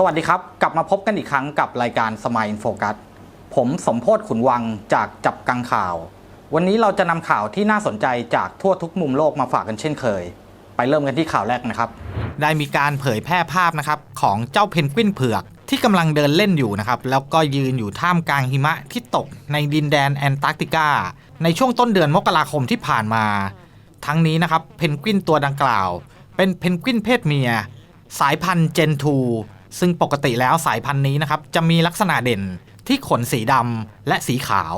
สวัสดีครับ กลับมาพบกันอีกครั้งกับรายการสม i ยโฟกัสผมสมโพศขุนวังจากจับกังข่าว วันนี้เราจะนำข่าวที่น่าสนใจจากทั่วทุกมุมโลกมาฝากกันเช่นเคย ไปเริ่มกันที่ข่าวแรกนะครับ ได้มีการเผยแพร่ภาพนะครับของเจ้าเพนกวินเผือกที่กำลังเดินเล่นอยู่นะครับ แล้วก็ยืนอยู่ท่ามกลางหิมะที่ตกในดินแดนแอนตาร์กติกา ในช่วงต้นเดือนมกราคมที่ผ่านมา ทั้งนี้นะครับเพนกวินตัวดังกล่าว เป็นเพนกวินเพศเมีย สายพันธุ์เจนทู ซึ่งปกติแล้วสายพันธุ์นี้นะครับจะมีลักษณะเด่นที่ขนสีดำและสีขาว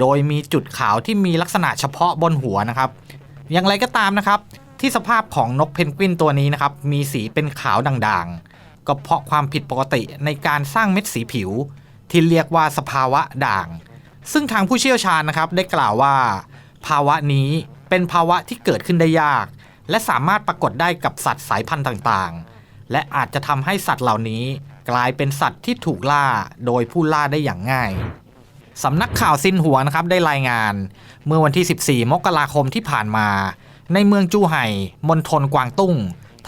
โดยมีจุดขาวที่มีลักษณะเฉพาะบนหัวนะครับ อย่างไรก็ตามนะครับ ที่สภาพของนกเพนกวินตัวนี้นะครับมีสีเป็นขาวด่างๆ ก็เพราะความผิดปกติในการสร้างเม็ดสีผิว ที่เรียกว่าสภาวะด่าง ซึ่งทางผู้เชี่ยวชาญนะครับได้กล่าวว่า ภาวะนี้เป็นภาวะที่เกิดขึ้นได้ยาก และสามารถปรากฏได้กับสัตว์สายพันธุ์ต่างๆ และอาจจะทำให้สัตว์เหล่านี้ กลายเป็นสัตว์ที่ถูกล่าโดยผู้ล่าได้อย่างง่ายสำนักข่าวซินหัวนะครับได้รายงาน เมื่อวันที่ 14 มกราคมที่ผ่านมา ในเมืองจูไห่มณฑลกวางตุ้ง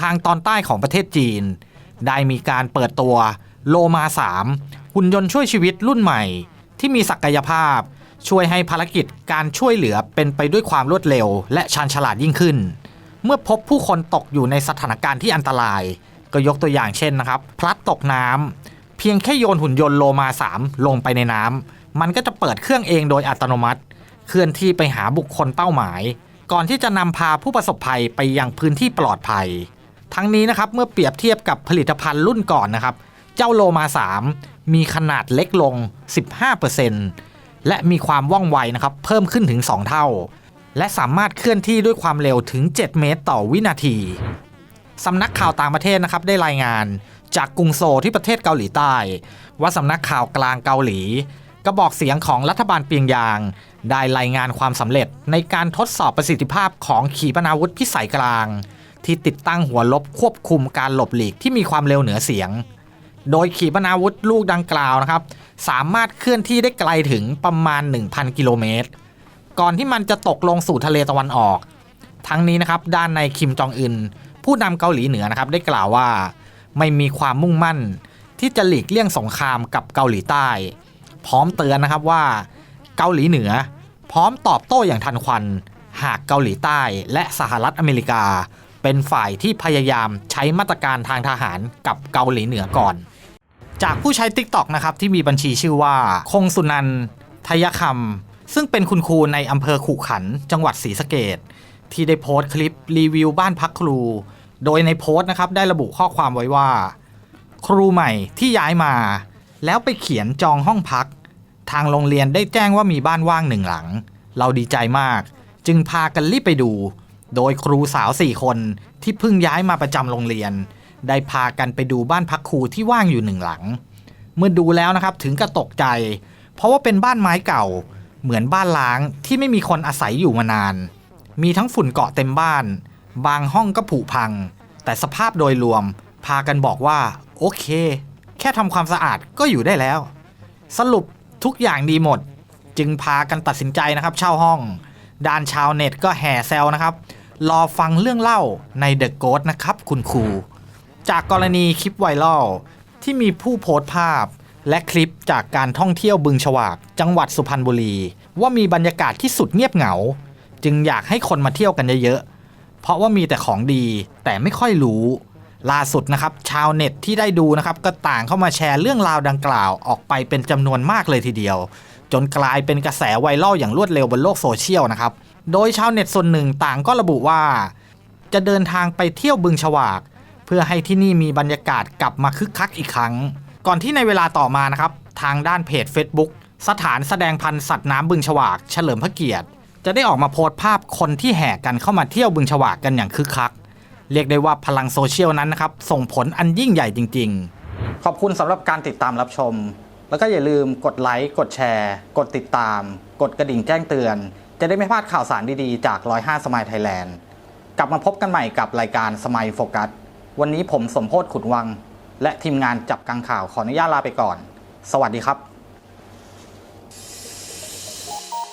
ทางตอนใต้ของประเทศจีน ได้มีการเปิดตัวโลมา 3 หุ่นยนต์ช่วยชีวิตรุ่นใหม่ ที่มีศักยภาพ ช่วยให้ภารกิจการช่วยเหลือเป็นไปด้วยความรวดเร็ว และชาญฉลาดยิ่งขึ้น เมื่อพบผู้คนตกอยู่ในสถานการณ์ที่อันตราย ก็ยกตัวอย่างเช่นนะครับ พลัดตกน้ำเพียงแค่โยนหุ่นยนต์โลมา 3 ลงไปในน้ำมันก็จะเปิดเครื่องเองโดยอัตโนมัติ เคลื่อนที่ไปหาบุคคลเป้าหมาย ก่อนที่จะนำพาผู้ประสบภัยไปยังพื้นที่ปลอดภัย ทั้งนี้นะครับเมื่อเปรียบเทียบกับผลิตภัณฑ์รุ่นก่อนนะครับ เจ้าโลมา 3 มีขนาดเล็กลง 15%และมีความว่องไวนะครับเพิ่มขึ้นถึง 2 เท่าและสามารถเคลื่อนที่ด้วยความเร็วถึง 7 เมตรต่อวินาที สำนักข่าวต่างประเทศนะครับได้รายงาน จากกรุงโซที่ประเทศเกาหลีใต้ ว่าสำนักข่าวกลางเกาหลีกระบอกเสียงของรัฐบาลเปียงยาง ได้รายงานความสำเร็จในการทดสอบประสิทธิภาพของขีปนาวุธพิสัยกลาง ที่ติดตั้งหัวลบควบคุมการหลบหลีกที่มีความเร็วเหนือเสียง โดยขีปนาวุธลูกดังกล่าวนะครับ สามารถเคลื่อนที่ได้ไกลถึงประมาณ 1,000 กิโลเมตร ก่อนที่มันจะตกลงสู่ทะเลตะวันออก ทั้งนี้นะครับด้านในคิมจองอึน ผู้นำเกาหลีเหนือนะครับได้กล่าวว่าไม่มีความมุ่งมั่นที่จะหลีกเลี่ยงสงครามกับเกาหลีใต้ พร้อมเตือนนะครับว่าเกาหลีเหนือ พร้อมตอบโต้อย่างทันควัน หากเกาหลีใต้และสหรัฐอเมริกา เป็นฝ่ายที่พยายามใช้มาตรการทางทหารกับเกาหลีเหนือก่อน จากผู้ใช้ TikTok นะครับที่มีบัญชีชื่อว่า คงสุนันทยคำซึ่งเป็นคุณครูในอำเภอขุขัน จังหวัดศรีสะเกด ที่ได้โพสต์คลิปรีวิวบ้านพักครู โดยในโพสต์นะครับได้ระบุข้อความไว้ว่า ครูใหม่ที่ย้ายมา แล้วไปเขียนจองห้องพัก ทางโรงเรียนได้แจ้งว่ามีบ้านว่างหนึ่งหลัง เราดีใจมาก จึงพากันรีบไปดู โดยครูสาวสี่คนที่เพิ่งย้ายมาประจำโรงเรียน ได้พากันไปดูบ้านพักครูที่ว่างอยู่หนึ่งหลัง เมื่อดูแล้วนะครับถึงกับตกใจ เพราะว่าเป็นบ้านไม้เก่า เหมือนบ้านล้างที่ไม่มีคนอาศัยอยู่มานาน มีทั้งฝุ่นเกาะเต็มบ้าน บางห้องก็ผุพัง แต่สภาพโดยรวม พากันบอกว่า โอเค แค่ทำความสะอาดก็อยู่ได้แล้ว สรุปทุกอย่างดีหมด จึงพากันตัดสินใจนะครับ เช่าห้อง ด้านชาวเน็ตก็แห่แซวนะครับ รอฟังเรื่องเล่าใน The Ghost นะครับ คุณครู จากกรณีคลิปไวรัลที่มีผู้โพสต์ภาพและคลิปจากการท่องเที่ยวบึงฉวาก จังหวัดสุพรรณบุรี ว่ามีบรรยากาศที่สุดเงียบเหงา จึงอยากให้คนมาเที่ยวกันเยอะๆ เพราะว่ามีแต่ของดีแต่ไม่ค่อยรู้ ล่าสุดนะครับ ชาวเน็ตที่ได้ดูนะครับก็ต่างเข้ามาแชร์เรื่องราวดังกล่าวออกไปเป็นจำนวนมากเลยทีเดียว จนกลายเป็นกระแสไวรัลอย่างรวดเร็วบนโลกโซเชียลนะครับ โดยชาวเน็ตส่วนหนึ่งต่างก็ระบุว่า จะเดินทางไปเที่ยวบึงฉวาก เพื่อให้ที่นี่มีบรรยากาศกลับมาคึกคักอีกครั้ง ก่อนที่ในเวลาต่อมานะครับทางด้านเพจ Facebook สถานแสดงพันธุ์สัตว์น้ำบึงฉวาก เฉลิมพระเกียรติ จะได้ออกมาโพสต์ภาพคนที่แห่กันเข้ามาเที่ยวบึงฉวากกันอย่างคึกคัก เรียกได้ว่าพลังโซเชียลนั้นนะครับ ส่งผลอันยิ่งใหญ่จริง ๆ ขอบคุณสำหรับการติดตามรับชม แล้วก็อย่าลืมกดไลค์กดแชร์ กดติดตาม กดกระดิ่งแจ้งเตือน จะได้ไม่พลาดข่าวสารดีๆ จาก 105 สมายไทยแลนด์กลับมาพบกันใหม่กับรายการสมายโฟกัสวันนี้ผมสมโพศขุนวัง และทีมงานจับกังข่าวขออนุญาตลาไปก่อน สวัสดีครับ